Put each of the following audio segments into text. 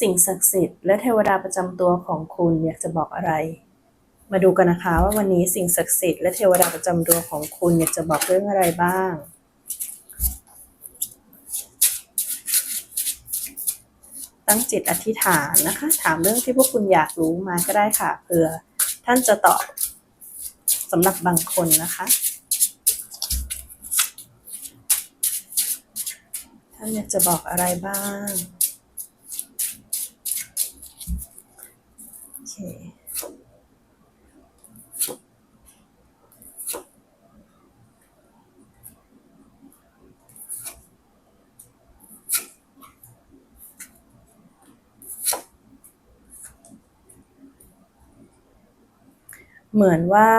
สิ่งศักดิ์สิทธิ์และเทวดาประจำตัวของคุณอยากจะบอกอะไร มาดูกันนะคะว่าวันนี้สิ่งศักดิ์สิทธิ์และเทวดาประจำตัวของคุณอยากจะบอกเรื่องอะไรบ้างตั้งจิตอธิษฐานนะคะ ถามเรื่องที่พวกคุณอยากรู้มาก็ได้ค่ะเผื่อท่านจะตอบสำหรับบางคนนะคะ ท่านอยากจะบอกอะไรบ้าง โอ เคเหมือนว่า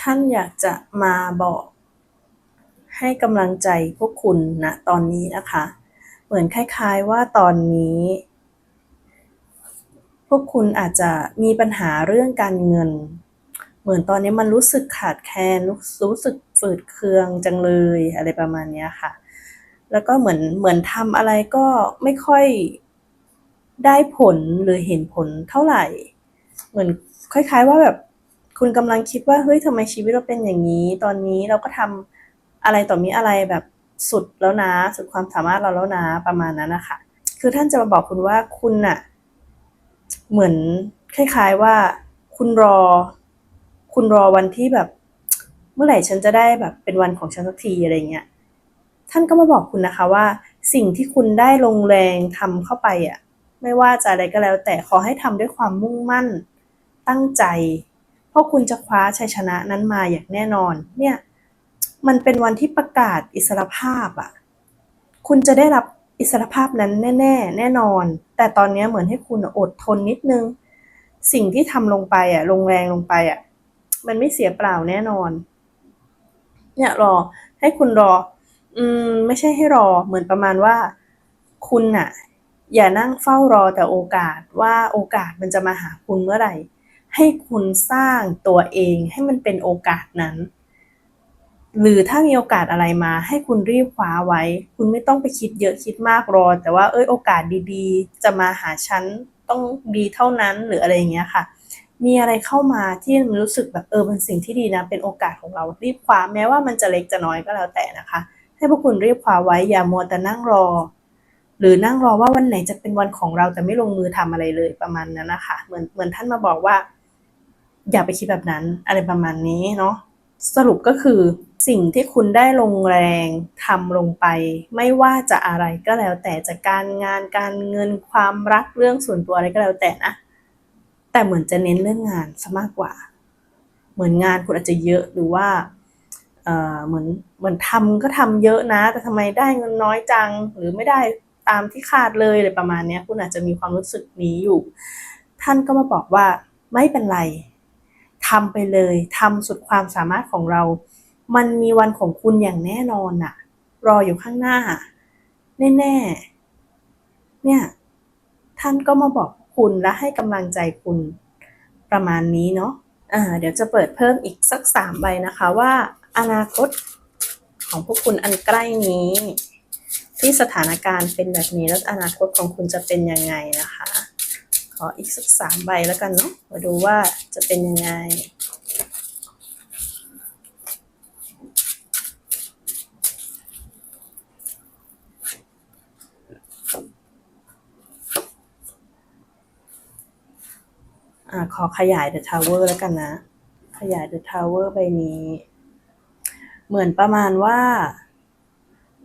ท่านอยากจะมาบอกให้กำลังใจพวกคุณนะตอนนี้นะคะ เหมือนคล้ายๆว่าตอนนี้ พวกคุณอาจจะมีปัญหาเรื่องการเงิน เหมือนตอนนี้มันรู้สึกขาดแคลนรู้สึกฝืดเคืองจังเลยอะไรประมาณนี้ค่ะ แล้วก็เหมือนเหมือนทำอะไรก็ไม่ค่อยได้ผลหรือเห็นผลเท่าไหร่ เหมือนคล้าย ๆ ว่าแบบคุณกำลังคิดว่าเฮ้ยทำไมชีวิตเราเป็นอย่างนี้ ตอนนี้เราก็ทำอะไรต่อมีอะไรแบบสุดแล้วนะ สุดความสามารถเราแล้วนะประมาณนั้นนะคะคือท่านจะมาบอกคุณว่าคุณน่ะ เหมือนคล้ายๆว่าคุณรอ คุณรอวันที่แบบ เมื่อไหร่ฉันจะได้แบบเป็นวันของฉันสักทีอะไรเงี้ยท่านก็มาบอกคุณนะคะว่า สิ่งที่คุณได้ลงแรงทำเข้าไปอะไม่ว่าจะอะไรก็แล้ว แต่ขอให้ทำด้วยความมุ่งมั่นตั้งใจ เพราะคุณจะคว้าชัยชนะนั้นมาอย่างแน่นอน เนี่ย มันเป็นวันที่ประกาศอิสรภาพอะ คุณจะได้รับอิสรภาพนั้นแน่ ๆ แน่นอน แต่ตอนนี้เหมือนให้คุณอดทนนิดนึง สิ่งที่ทำลงไปอะ ลงแรงลงไปอะ มันไม่เสียเปล่าแน่นอน เนี่ยรอ ให้คุณรอ อืม ไม่ใช่ให้รอ เหมือนประมาณว่า คุณน่ะ อย่านั่งเฝ้ารอแต่โอกาสว่าโอกาสมันจะมาหาคุณเมื่อไหร่ ให้คุณสร้างตัวเองให้มันเป็นโอกาสนั้น หรือถ้ามีโอกาสอะไรมาให้คุณรีบคว้าไว้ คุณไม่ต้องไปคิดเยอะคิดมากรอ แต่ว่าเอ้ยโอกาสดีๆ จะมาหาฉันต้องดีเท่านั้นหรืออะไรอย่างเงี้ยค่ะ มีอะไรเข้ามาที่มันรู้สึกแบบเออเป็นสิ่งที่ดีนะ เป็นโอกาสของเรารีบคว้าแม้ว่ามันจะเล็กจะน้อยก็แล้วแต่นะคะ ให้พวกคุณรีบคว้าไว้อย่ามัวแต่นั่งรอ หรือนั่งรอว่าวันไหนจะเป็นวันของเราแต่ไม่ลงมือทำอะไรเลยประมาณนั้นนะคะเหมือนเหมือนท่านมาบอกว่า อย่าไปคิดแบบนั้นอะไรประมาณนี้เนาะ สรุปก็คือสิ่งที่คุณได้ลงแรงทำลงไป ไม่ว่าจะอะไรก็แล้ว แต่จะการงานการเงินความรักเรื่องส่วนตัวอะไรก็แล้วแต่นะแต่เหมือนจะเน้นเรื่องงานซะมากกว่า เหมือนงานคุณอาจจะเยอะหรือว่าเอ่อเหมือนเหมือนทำก็ทำเยอะนะ แต่ทำไมได้เงินน้อยจัง หรือไม่ได้ตามที่คาดเลยอะไรประมาณนี้คุณอาจจะมีความรู้สึกนี้อยู่ ท่านก็มาบอกว่าไม่เป็นไร ทำไปเลยทำสุดความสามารถของเรา มันมีวันของคุณอย่างแน่นอนน่ะรออยู่ข้างหน้า แน่ๆ เนี่ย ท่านก็มาบอกคุณและให้กำลังใจคุณประมาณนี้เนาะอ่าเดี๋ยวจะเปิดเพิ่มอีกสักสามใบนะคะว่าอนาคตของพวกคุณอันใกล้นี้ ที่สถานการณ์เป็นแบบนี้แล้วอนาคตของคุณจะเป็นยังไงนะคะ ออีกสักสามใบแล้วกันเนาะมาดูว่าจะเป็นยังไง อ่าขอขยาย The Tower แล้วกันนะ ขยาย The Tower ใบนี้ เหมือนประมาณว่า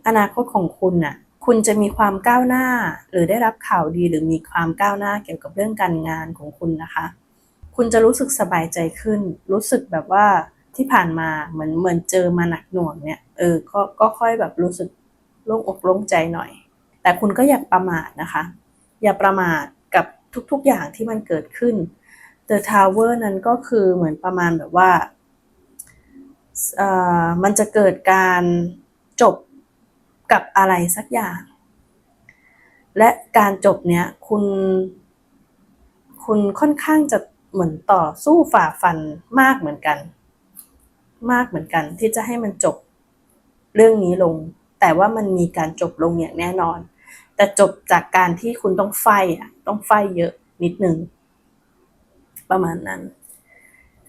อนาคตของคุณน่ะ คุณจะมีความก้าวหน้า หรือได้รับข่าวดีหรือมีความก้าวหน้าเกี่ยวกับเรื่องการงานของคุณนะคะ คุณจะรู้สึกสบายใจขึ้น รู้สึกแบบว่าที่ผ่านมาเหมือนเหมือนเจอมาหนักหน่วงเนี่ยเออก็ก็ค่อยแบบรู้สึกโล่งอกโล่งใจหน่อย แต่คุณก็อย่าประมาทนะคะ อย่าประมาทกับทุกๆอย่างที่มันเกิดขึ้น The Tower นั้นก็คือเหมือนประมาณแบบว่าเอ่อมันจะเกิดการจบ กับอะไรสักอย่าง และการจบเนี้ยคุณ คุณค่อนข้างจะเหมือนต่อสู้ฝ่าฟันมากเหมือนกัน มากเหมือนกันที่จะให้มันจบเรื่องนี้ลง แต่ว่ามันมีการจบลงอย่างแน่นอน แต่จบจากการที่คุณต้องไฟอะต้องไฟเยอะนิดนึงประมาณนั้น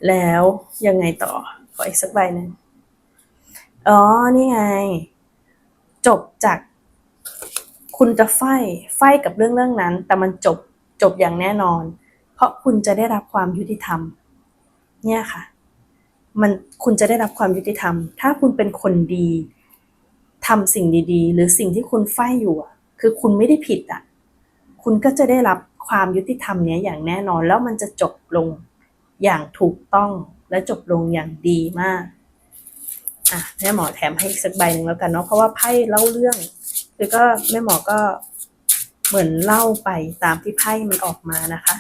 แล้วยังไงต่อขออีกสักใบหนึ่งอ๋อ นี่ไง จบจากคุณจะไฟไฟกับเรื่องเรื่องนั้น แต่มันจบจบอย่างแน่นอน เพราะคุณจะได้รับความยุติธรรม เนี่ยค่ะ มันคุณจะได้รับความยุติธรรม ถ้าคุณเป็นคนดีทำสิ่งดีๆ หรือสิ่งที่คุณไฟอยู่คือคุณไม่ได้ผิดอะ คุณก็จะได้รับความยุติธรรมเนี้ยอย่างแน่นอนแล้วมันจะจบลงอย่างถูกต้องและจบลงอย่างดีมาก อะแม่หมอแถมให้อีกสักใบหนึ่งแล้วกันเนาะเพราะว่าไพ่เล่าเรื่อง คือก็แม่หมอก็เหมือนเล่าไปตามที่ไพ่มันออกมานะคะ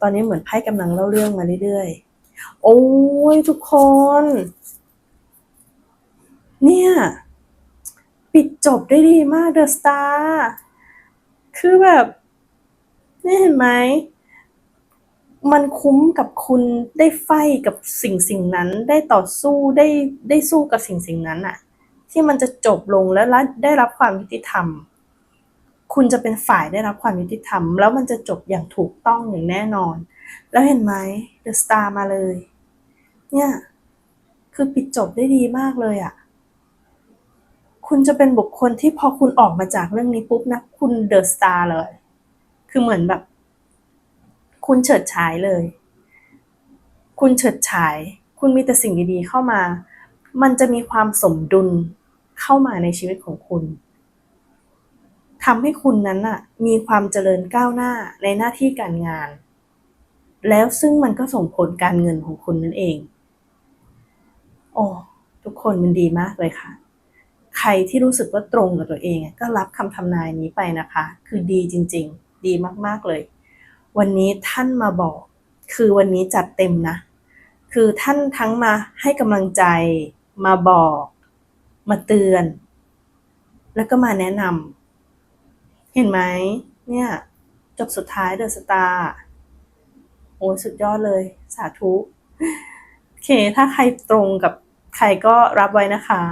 ตอนนี้เหมือนไพ่กำลังเล่าเรื่องมาเรื่อยๆโอ้ยทุกคน เนี่ย ปิดจบได้ดีมากเดอะสตาร์คือแบบนี่เห็นไหม มันคุ้มกับคุณได้ไฟกับสิ่งสิ่งนั้น ได้ต่อสู้ได้ได้สู้กับสิ่งสิ่งนั้นอะที่มันจะจบลงแล้วได้รับความยุติธรรม คุณจะเป็นฝ่ายได้รับความยุติธรรม แล้วมันจะจบอย่างถูกต้องอย่างแน่นอน แล้วเห็นไหมเดอะสตาร์มาเลย เนี่ย คือปิดจบได้ดีมากเลยอะคุณจะเป็นบุคคลที่พอคุณออกมาจากเรื่องนี้ปุ๊บนะ คุณเดอะสตาร์เลย คือเหมือนแบบ คุณเฉิดฉายเลย คุณเฉิดฉาย คุณมีแต่สิ่งดีๆเข้ามา มันจะมีความสมดุลเข้ามาในชีวิตของคุณทำให้คุณนั้นน่ะมีความเจริญก้าวหน้าในหน้าที่การงาน แล้วซึ่งมันก็ส่งผลการเงินของคุณนั่นเอง โอ้ทุกคนมันดีมากเลยค่ะ ใครที่รู้สึกว่าตรงกับตัวเองก็รับคำทำนายนี้ไปนะคะ คือดีจริง ๆ ดีมากๆเลย วันนี้ท่านมาบอก คือวันนี้จัดเต็มนะ คือท่านทั้งมาให้กำลังใจ มาบอก มาเตือน แล้วก็มาแนะนำเห็นไหมเนี่ย จบสุดท้ายเดอะสตาร์โอ้ยสุดยอดเลย สาธุ โอเค ถ้าใครตรงกับใครก็รับไว้นะคะ